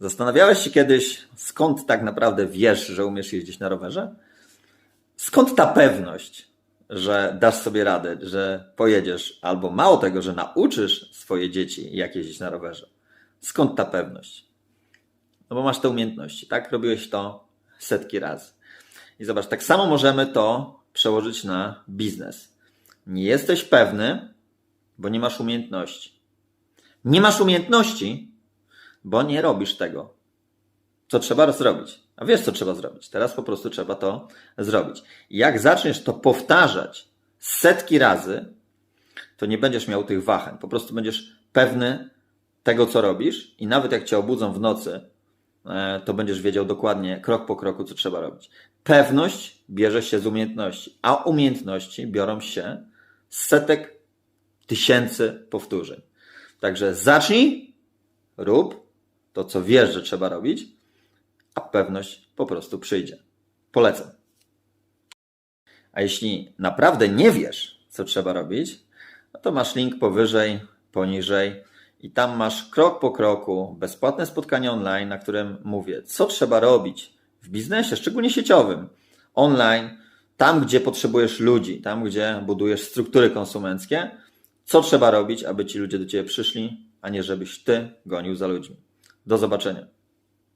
Zastanawiałeś się kiedyś, skąd tak naprawdę wiesz, że umiesz jeździć na rowerze? Skąd ta pewność, że dasz sobie radę, że pojedziesz, albo mało tego, że nauczysz swoje dzieci, jak jeździć na rowerze? Skąd ta pewność? No bo masz te umiejętności, tak? Robiłeś to setki razy. I zobacz, tak samo możemy to przełożyć na biznes. Nie jesteś pewny, bo nie masz umiejętności. Nie masz umiejętności, bo nie robisz tego, co trzeba zrobić. A wiesz, co trzeba zrobić. Teraz po prostu trzeba to zrobić. Jak zaczniesz to powtarzać setki razy, to nie będziesz miał tych wahań. Po prostu będziesz pewny tego, co robisz, i nawet jak cię obudzą w nocy, e, to będziesz wiedział dokładnie, krok po kroku, co trzeba robić. Pewność bierze się z umiejętności, a umiejętności biorą się z setek tysięcy powtórzeń. Także zacznij, rób to, co wiesz, że trzeba robić, a pewność po prostu przyjdzie. Polecam. A jeśli naprawdę nie wiesz, co trzeba robić, no to masz link powyżej, poniżej i tam masz krok po kroku bezpłatne spotkanie online, na którym mówię, co trzeba robić w biznesie, szczególnie sieciowym, online, tam gdzie potrzebujesz ludzi, tam gdzie budujesz struktury konsumenckie, co trzeba robić, aby ci ludzie do ciebie przyszli, a nie żebyś ty gonił za ludźmi. Do zobaczenia.